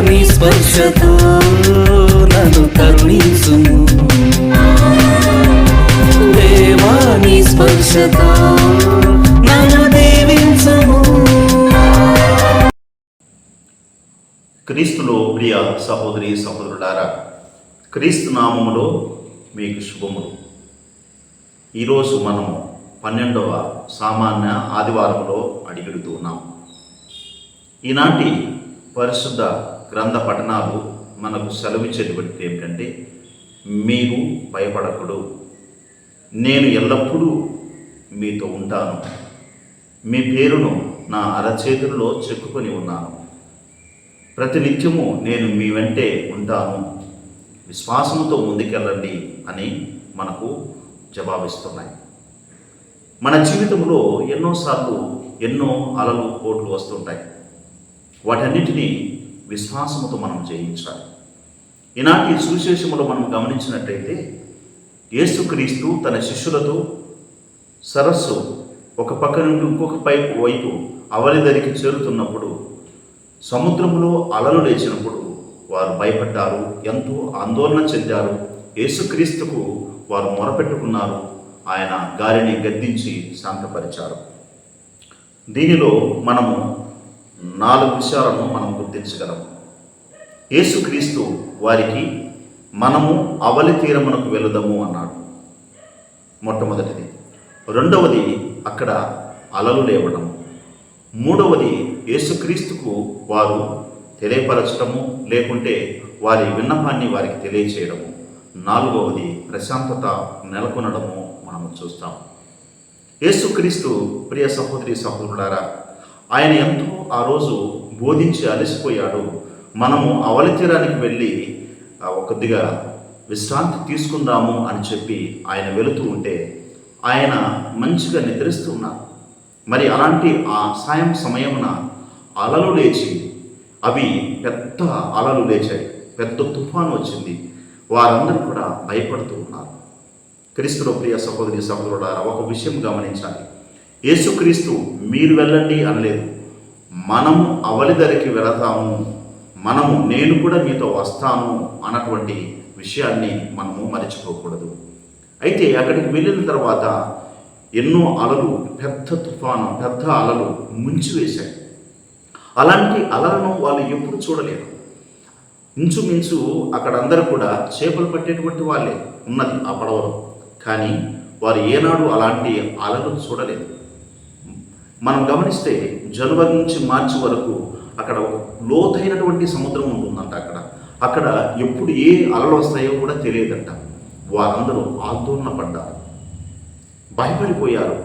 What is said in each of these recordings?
నీ స్పర్శతో నన్ను కరుణించుము. దేవా నీ స్పర్శతో నన్ను దీవించుము. క్రీస్తులో ప్రియ సహోదరి సహోదరులారా క్రీస్తు నామములో మీకు శుభములు. ఈరోజు మనము పన్నెండవ సామాన్య ఆదివారంలో అడిగిడుతూ ఉన్నాం. ఈనాటి పరిశుద్ధ గ్రంథ పఠనాలు మనకు సెలవిచ్చేటువంటిది ఏమిటంటే మీరు భయపడకుడు. నేను ఎల్లప్పుడూ మీతో ఉంటాను. మీ పేరును నా అరచేతుల్లో చెక్కుకొని ఉన్నాను. ప్రతినిత్యము నేను మీ వెంటే ఉంటాను. విశ్వాసంతో ముందుకెళ్ళండి అని మనకు జవాబిస్తున్నాయి. మన జీవితంలో ఎన్నోసార్లు ఎన్నో అలలు కోట్లు వస్తుంటాయి. వాటన్నిటినీ విశ్వాసముతో మనం జయించాలి. ఈనాటి సువిశేషములో మనం గమనించినట్టయితే యేసుక్రీస్తు తన శిష్యులతో సరస్సు ఒక పక్క నుండి ఇంకొక పైపు వైపు అవలిదరికి చేరుతున్నప్పుడు సముద్రంలో అలలు లేచినప్పుడు వారు భయపడ్డారు ఎంతో ఆందోళన చెందారు. యేసుక్రీస్తుకు వారు మొరపెట్టుకున్నారు ఆయన గాలిని గద్దించి శాంతపరిచారు. దీనిలో మనము నాలుగు విషయాలను మనం గుర్తించగలము. యేసుక్రీస్తు వారికి మనము అవలి తీరమునకు వెళుదము అన్నాడు. మొట్టమొదటిది. రెండవది అక్కడ అలలు లేవడం. మూడవది యేసుక్రీస్తుకు వారు తెలియపరచడము లేకుంటే వారి విన్నపాన్ని వారికి తెలియచేయడము. నాలుగవది ప్రశాంతత నెలకొనడము మనము చూస్తాం. యేసుక్రీస్తు ప్రియ సహోదరి సహోదరులారా ఆయన ఎంతో ఆ రోజు బోధించి అలసిపోయాడు. మనము అవలి తీరానికి వెళ్ళి కొద్దిగా విశ్రాంతి తీసుకుందాము అని చెప్పి ఆయన వెళుతూ ఉంటే ఆయన మంచిగా నిద్రిస్తున్నారు మరి అలాంటి ఆ సాయం సమయమున అలలు లేచి అవి పెద్ద అలలు లేచాయి. పెద్ద తుఫాను వచ్చింది. వారందరూ కూడా భయపడుతూ ఉన్నారు. క్రీస్తులో ప్రియ సహోదరి సహోదరుడారా ఒక విషయం గమనించాలి. యేసుక్రీస్తు మీరు వెళ్ళండి అనలేదు. మనము అవలిదరికి వెళతాము. మనము నేను కూడా మీతో వస్తాను అన్నటువంటి విషయాన్ని మనము మర్చిపోకూడదు. అయితే అక్కడికి వెళ్ళిన తర్వాత ఎన్నో అలలు పెద్ద తుఫాను పెద్ద అలలు ముంచివేశాయి. అలాంటి అలలను వాళ్ళు ఎప్పుడు చూడలేదు. ఇంచుమించు అక్కడ అందరూ కూడా చేపలు పట్టేటువంటి వాళ్ళే ఉన్నది ఆ పడవలో. కానీ వారు ఏనాడు అలాంటి అలలు చూడలేదు. మనం గమనిస్తే జనవరి నుంచి మార్చి వరకు అక్కడ లోతైనటువంటి సముద్రం ఉంటుందంట అక్కడ. అక్కడ ఎప్పుడు ఏ అలలు వస్తాయో కూడా తెలియదంట. వారందరూ ఆందోళన పడ్డారు. భయపడిపోయారు.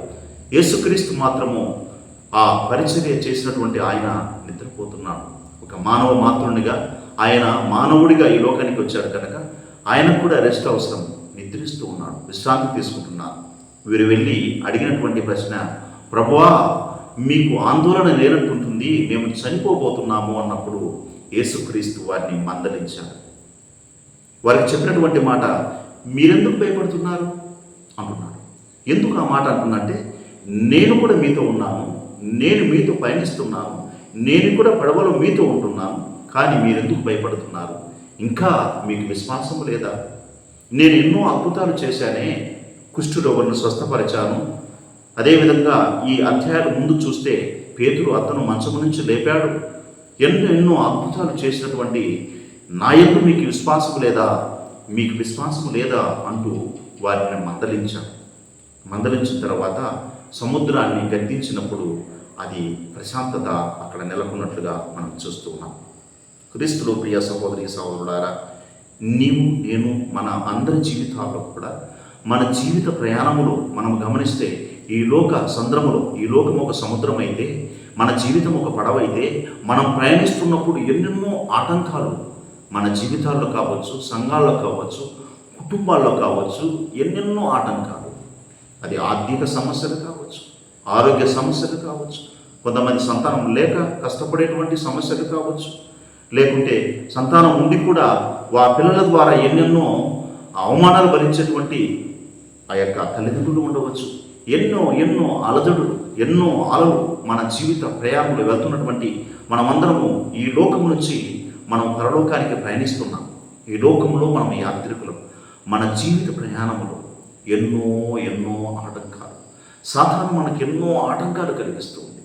యేసుక్రీస్తు మాత్రము ఆ పరిచర్య చేసినటువంటి ఆయన నిద్రపోతున్నాడు. ఒక మానవ మాతృనిగా ఆయన మానవుడిగా ఈ లోకానికి వచ్చాడు కనుక ఆయనకు కూడా రెస్ట్ అవసరం. నిద్రిస్తూ ఉన్నాడు. విశ్రాంతి తీసుకుంటున్నాడు. వీరు వెళ్ళి అడిగినటువంటి ప్రశ్న ప్రభువా మీకు ఆందోళన లేనట్టుంటుంది? మేము చనిపోబోతున్నాము అన్నప్పుడు యేసుక్రీస్తు వారిని మందలించారు. వారికి చెప్పినటువంటి మాట మీరెందుకు భయపడుతున్నారు? అంటున్నాడు. ఎందుకు ఆ మాట అంటున్నంటే నేను కూడా మీతో ఉన్నాను నేను మీతో పయనిస్తున్నాను నేను కూడా పడవలో మీతో ఉంటున్నాను కానీ మీరెందుకు భయపడుతున్నారు? ఇంకా మీకు విశ్వాసం లేదా? నేను ఎన్నో అద్భుతాలు చేశానే కుష్ఠురోగులను స్వస్థపరిచాను. అదేవిధంగా ఈ అధ్యాయాలు ముందు చూస్తే పేతురు అతను మంచము నుంచి లేపాడు. ఎన్నో ఎన్నో అద్భుతాలు చేసినటువంటి నా మీకు విశ్వాసం లేదా? మీకు విశ్వాసం లేదా? అంటూ వారిని మందలించాడు. మందలించిన తర్వాత సముద్రాన్ని గద్దించినప్పుడు అది ప్రశాంతత అక్కడ నెలకొన్నట్లుగా మనం చూస్తూ ఉన్నాం. క్రీస్తులు ప్రియ సహోదరి సహోదరులారా నీవు నేను మన అందరి జీవితాల్లో కూడా మన జీవిత ప్రయాణములు మనం గమనిస్తే ఈ లోక సంద్రములో ఈ లోకం ఒక సముద్రం అయితే మన జీవితం ఒక పడవ అయితే మనం ప్రయాణిస్తున్నప్పుడు ఎన్నెన్నో ఆటంకాలు మన జీవితాల్లో కావచ్చు సంఘాల్లో కావచ్చు కుటుంబాల్లో కావచ్చు ఎన్నెన్నో ఆటంకాలు. అది ఆర్థిక సమస్యలు కావచ్చు ఆరోగ్య సమస్యలు కావచ్చు కొంతమంది సంతానం లేక కష్టపడేటువంటి సమస్యలు కావచ్చు. లేకుంటే సంతానం ఉండి కూడా వా పిల్లల ద్వారా ఎన్నెన్నో అవమానాలు భరించేటువంటి ఆ యొక్క తల్లిదండ్రులు ఉండవచ్చు. ఎన్నో ఎన్నో అలజడులు ఎన్నో అలలు మన జీవిత ప్రయాణంలో వెళ్తున్నటువంటి మనమందరము ఈ లోకం నుంచి మనం పరలోకానికి ప్రయాణిస్తున్నాం. ఈ లోకంలో మనం యాత్రికులం. మన జీవిత ప్రయాణంలో ఎన్నో ఎన్నో ఆటంకాలు. సాధారణ మనకు ఎన్నో ఆటంకాలు కలిగిస్తుంది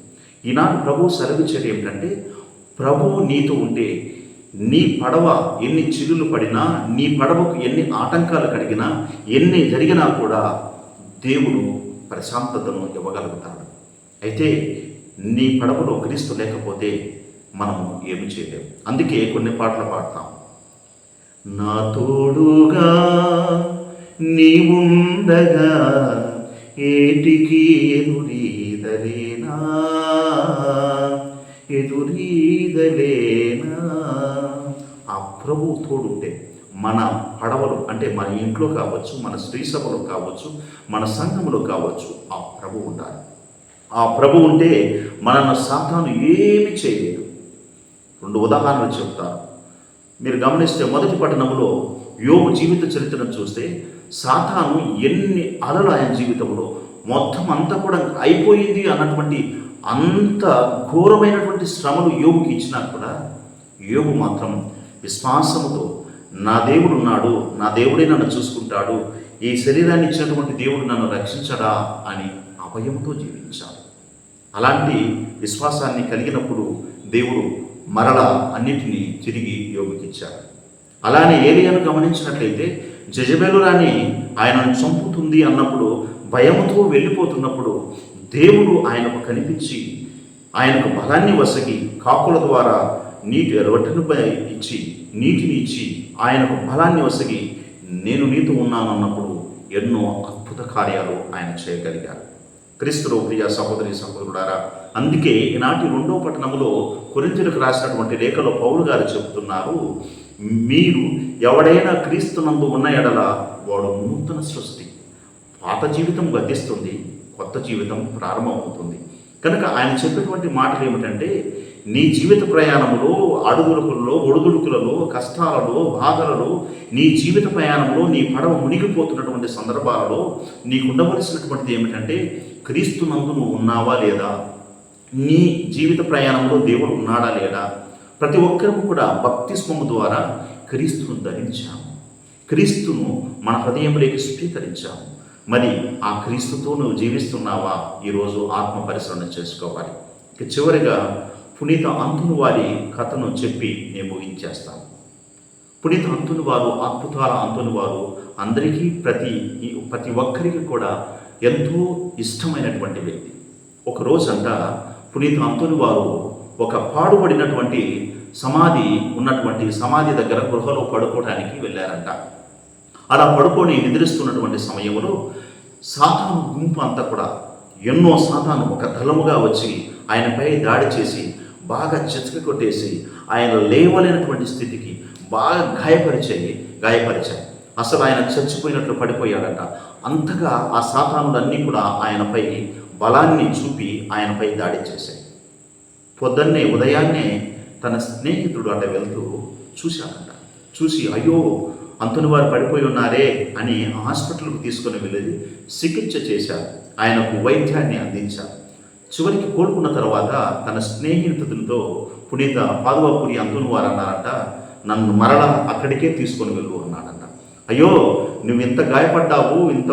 ఈనాడు ప్రభు సెలవిచ్చేది ఏమిటంటే ప్రభు నీతో ఉంటే నీ పడవ ఎన్ని చిరులు పడినా నీ పడవకు ఎన్ని ఆటంకాలు కలిగినా ఎన్ని జరిగినా కూడా దేవుడు ప్రశాంతతను ఇవ్వగలుగుతాడు. అయితే నీ పడవలో క్రీస్తు లేకపోతే మనము ఏమి చేయలేము. అందుకే కొన్ని పాటలు పాడతాం. నా తోడుగా నీవుండగా ఏటికి ఎదురీదలేనా? ఎదురీదలేనా? ఆ ప్రభు తోడుంటే మన పడవలు అంటే మన ఇంట్లో కావచ్చు మన స్త్రీ సభలో కావచ్చు మన సంఘంలో కావచ్చు ఆ ప్రభు ఉండాలి. ఆ ప్రభు ఉంటే మనల్ని సాతాను ఏమి చేయలేదు. రెండు ఉదాహరణలు చెప్తాను. మీరు గమనిస్తే మొదటి పట్టణంలో యోగు జీవిత చరిత్రను చూస్తే సాతాను ఎన్ని అలలు ఆయన జీవితంలో మొత్తం అంతా కూడా అయిపోయింది అన్నటువంటి అంత ఘోరమైనటువంటి శ్రమలు యోగుకి ఇచ్చినా కూడా యోగు మాత్రం విశ్వాసముతో నా దేవుడు ఉన్నాడు నా దేవుడే నన్ను చూసుకుంటాడు ఈ శరీరాన్ని ఇచ్చినటువంటి దేవుడు నన్ను రక్షించడా అని అభయంతో జీవించాలి. అలాంటి విశ్వాసాన్ని కలిగినప్పుడు దేవుడు మరల అన్నిటినీ తిరిగి యోగికిచ్చాడు. అలానే ఏలియాను గమనించినట్లయితే జజబెలు రాణి ఆయనను చంపుతుంది అన్నప్పుడు భయముతో వెళ్ళిపోతున్నప్పుడు దేవుడు ఆయనకు కనిపించి ఆయనకు బలాన్ని వసగి కాకుల ద్వారా నీటి రొట్టెను ఇచ్చి నీటిని ఇచ్చి ఆయనకు బలాన్ని వసగి నేను నీతో ఉన్నానన్నప్పుడు ఎన్నో అద్భుత కార్యాలు ఆయన చేయగలిగారు. క్రీస్తులో ప్రియ సహోదరి సహోదరుడారా అందుకే ఈనాటి రెండో పట్టణంలో కొరించులకు రాసినటువంటి లేఖలో పౌరు గారు చెబుతున్నారు మీరు ఎవడైనా క్రీస్తునందు ఉన్న ఎడల వాడు నూతన సృష్టి. పాత జీవితం గతిస్తుంది కొత్త జీవితం ప్రారంభమవుతుంది. కనుక ఆయన చెప్పేటువంటి మాటలు ఏమిటంటే నీ జీవిత ప్రయాణంలో అడుగుడుకులలో ఒడుదుడుకులలో కష్టాలలో బాధలలో నీ జీవిత ప్రయాణంలో నీ పడవ మునిగిపోతున్నటువంటి సందర్భాలలో నీకు ఉండవలసినటువంటిది ఏమిటంటే క్రీస్తు నందు నువ్వు ఉన్నావా లేదా? నీ జీవిత ప్రయాణంలో దేవుడు ఉన్నాడా లేడా ప్రతి ఒక్కరూ కూడా భక్తిస్మము ద్వారా క్రీస్తును ధరించాము. క్రీస్తును మన హృదయంలోకి స్వీకరించాము. మరి ఆ క్రీస్తుతో నువ్వు జీవిస్తున్నావా? ఈరోజు ఆత్మ పరిశీలన చేసుకోవాలి. ఇక చివరిగా పునీత అంతును వారి కథను చెప్పి నేను ముగించేస్తాను. పునీత అంతుని వారు అద్భుతాల అంతుని వారు అందరికీ ప్రతి ప్రతి ఒక్కరికి కూడా ఎంతో ఇష్టమైనటువంటి వ్యక్తి. ఒకరోజంతా పునీత అంతుని వారు ఒక పాడుబడినటువంటి సమాధి ఉన్నటువంటి సమాధి దగ్గర గృహలో పడుకోవడానికి వెళ్ళారంట. అలా పడుకొని నిద్రిస్తున్నటువంటి సమయంలో సాతాను గుంపు అంతా కూడా ఎన్నో సాతాను ఒక దళముగా వచ్చి ఆయనపై దాడి చేసి బాగా చితక కొట్టేసి ఆయన లేవలేనటువంటి స్థితికి బాగా గాయపరిచాయి గాయపరిచాయి. అసలు ఆయన చచ్చిపోయినట్లు పడిపోయాడట. అంతగా ఆ సాతానులన్నీ కూడా ఆయనపై బలాన్ని చూపి ఆయనపై దాడి చేశాయి. పొద్దున్నే ఉదయాన్నే తన స్నేహితుడు అట వెళ్తూ చూశాడంట. చూసి అయ్యో అంతుని వారు పడిపోయి ఉన్నారే అని హాస్పిటల్కు తీసుకొని వెళ్ళి చికిత్స చేశారు. ఆయనకు వైద్యాన్ని అందించారు. చివరికి కోలుకున్న తర్వాత తన స్నేహితులతో పునీత పాదువాపురి అంతుని వారు అన్నారంట నన్ను మరల అక్కడికే తీసుకొని వెళ్ళు అన్నాడంట. అయ్యో నువ్వు ఇంత గాయపడ్డావు ఇంత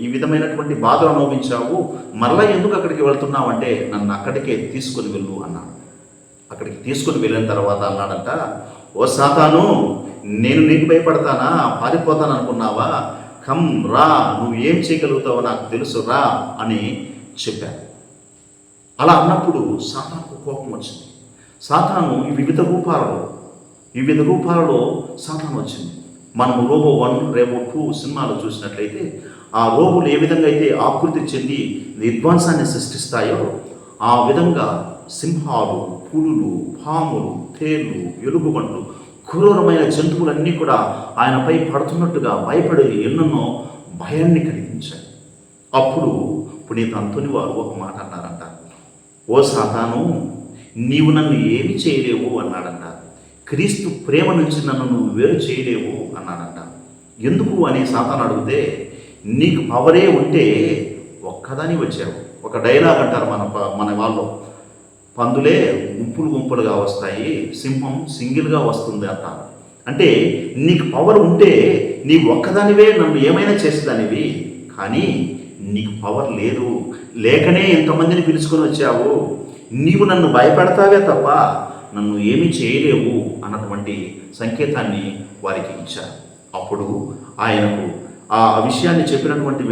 ఈ విధమైనటువంటి బాధలు అనుభవించావు మరలా ఎందుకు అక్కడికి వెళ్తున్నావు అంటే నన్ను అక్కడికే తీసుకొని వెళ్ళు అన్నాడు. అక్కడికి తీసుకొని వెళ్ళిన తర్వాత అన్నాడంట ఓ సాతాను నేను నీకు భయపడతానా? పారిపోతాను అనుకున్నావా? కమ్ రా నువ్వు ఏం చేయగలుగుతావో నాకు తెలుసు రా అని చెప్పాను అలా అన్నప్పుడు సాతానుకు కోపం వచ్చింది. సాతాను ఈ వివిధ రూపాలలో వివిధ రూపాలలో సాతాను వచ్చింది. మనం రోబో వన్ రేబో టూ సినిమాలు చూసినట్లయితే ఆ రోబోలు ఏ విధంగా అయితే ఆకృతి చెంది విధ్వంసాన్ని సృష్టిస్తాయో ఆ విధంగా సింహాలు పులులు పాములు తేళ్ళు ఎలుగుబంట్లు క్రూరమైన జంతువులన్నీ కూడా ఆయనపై పడుతున్నట్టుగా భయపడి ఎన్నెన్నో భయాన్ని కలిగించాయి. అప్పుడు పునీత అంతుని వారు ఒక మాట అన్నారంట. ఓ సాతాను నీవు నన్ను ఏమి చేయలేవు అన్నాడంట. క్రీస్తు ప్రేమ నుంచి నన్ను నువ్వు వేరు చేయలేవు అన్నాడంట. ఎందుకు అని సాతాను అడిగితే నీకు పవరే ఉంటే ఒక్కదాని వచ్చావు. ఒక డైలాగ్ అంటారు మన ప- మన వాళ్ళు. పందులే గుంపులు గుంపులుగా వస్తాయి సింహం సింగిల్గా వస్తుంది అంటారు. అంటే నీకు పవర్ ఉంటే నీ ఒక్కదానివే నన్ను ఏమైనా చేసేదానివి కానీ నీకు పవర్ లేదు. లేకనే ఇంతమందిని పిలుచుకొని వచ్చావు. నీవు నన్ను భయపెడతావే తప్ప నన్ను ఏమీ చేయలేవు అన్నటువంటి సంకేతాన్ని వారికి ఇచ్చారు. అప్పుడు ఆయనకు ఆ విషయాన్ని చెప్పినటువంటి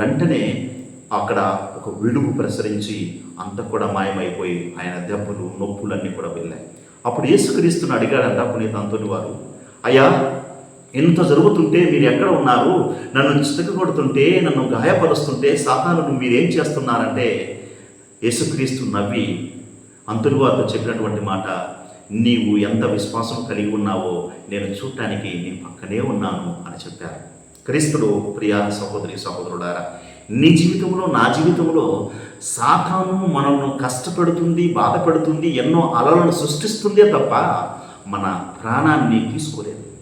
వెంటనే అక్కడ ఒక విడుగు ప్రసరించి అంత కూడా మాయమైపోయి ఆయన దెబ్బలు నొప్పులన్నీ కూడా వెళ్ళాయి. అప్పుడు యేసుక్రీస్తుని అడిగాడంట పునీత అంతోని వారు అయ్యా ఇంత జరుగుతుంటే మీరు ఎక్కడ ఉన్నారు? నన్ను చితక కొడుతుంటే నన్ను గాయపరుస్తుంటే సాతాను మీరేం చేస్తున్నారంటే యేసుక్రీస్తు నవ్వి అంతులు చెప్పినటువంటి మాట నీవు ఎంత విశ్వాసం కలిగి ఉన్నావో నేను చూడటానికి నీ పక్కనే ఉన్నాను అని చెప్పారు. క్రీస్తుడు ప్రియా సహోదరి సహోదరుడారా నీ జీవితంలో నా జీవితంలో సాతాను మనల్ని కష్టపెడుతుంది బాధపడుతుంది ఎన్నో అలలను సృష్టిస్తుందే తప్ప మన ప్రాణాన్ని తీసుకోలేదు.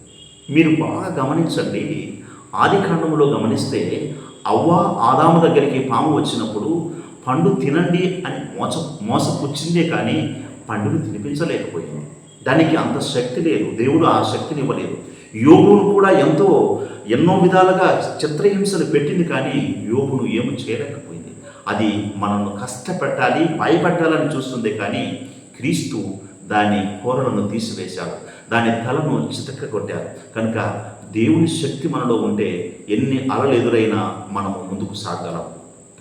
మీరు బాగా గమనించండి. ఆదికాండంలో గమనిస్తే అవ్వ ఆదాము దగ్గరికి పాము వచ్చినప్పుడు పండు తినండి అని మోస మోసపుచ్చిందే కానీ పండును తినిపించలేకపోయింది. దానికి అంత శక్తి లేదు. దేవుడు ఆ శక్తిని ఇవ్వలేదు. యోగును కూడా ఎంతో ఎన్నో విధాలుగా చిత్రహింసలు పెట్టింది కానీ యోగును ఏమి చేయలేకపోయింది. అది మనల్ని కష్టపెట్టాలి భయపెట్టాలని చూస్తుంది కానీ క్రీస్తు దాని కోరలను తీసివేశాడు. దాని తలను చితక కొట్టారు. కనుక దేవుని శక్తి మనలో ఉంటే ఎన్ని అలలు ఎదురైనా మనము ముందుకు సాగలం.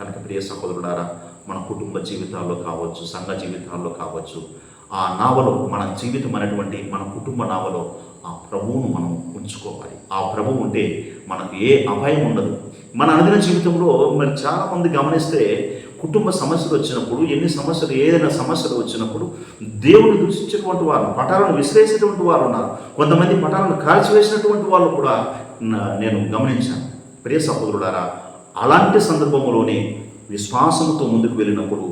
కనుక ప్రియ సహోదరుడారా మన కుటుంబ జీవితాల్లో కావచ్చు సంఘ జీవితాల్లో కావచ్చు ఆ నావలో మన జీవితం అనేటువంటి మన కుటుంబ నావలో ఆ ప్రభువును మనం ఉంచుకోవాలి. ఆ ప్రభువు ఉంటే మనకు ఏ అపాయం ఉండదు. మన అనుదిన జీవితంలో మరి చాలామంది గమనిస్తే కుటుంబ సమస్యలు వచ్చినప్పుడు ఎన్ని సమస్యలు ఏదైనా సమస్యలు వచ్చినప్పుడు దేవుని దూషించేటువంటి వారు పటాలను విసిరేసేటువంటి వారు ఉన్నారు. కొంతమంది పటాలను కాల్చివేసినటువంటి వాళ్ళు కూడా నేను గమనించాను. ప్రియ సహోదరుడారా అలాంటి సందర్భంలోనే విశ్వాసంతో ముందుకు వెళ్ళినప్పుడు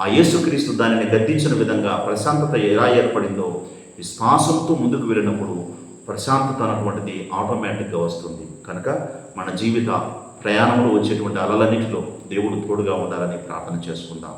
ఆ యేసుక్రీస్తు దానిని గద్దించిన విధంగా ప్రశాంతత ఎలా ఏర్పడిందో విశ్వాసంతో ముందుకు వెళ్ళినప్పుడు ప్రశాంతత అనేటువంటిది ఆటోమేటిక్గా వస్తుంది. కనుక మన జీవిత ప్రయాణంలో వచ్చేటువంటి అలలన్నిటిలో దేవుడు తోడుగా ఉండాలని ప్రార్థన చేసుకుందాం.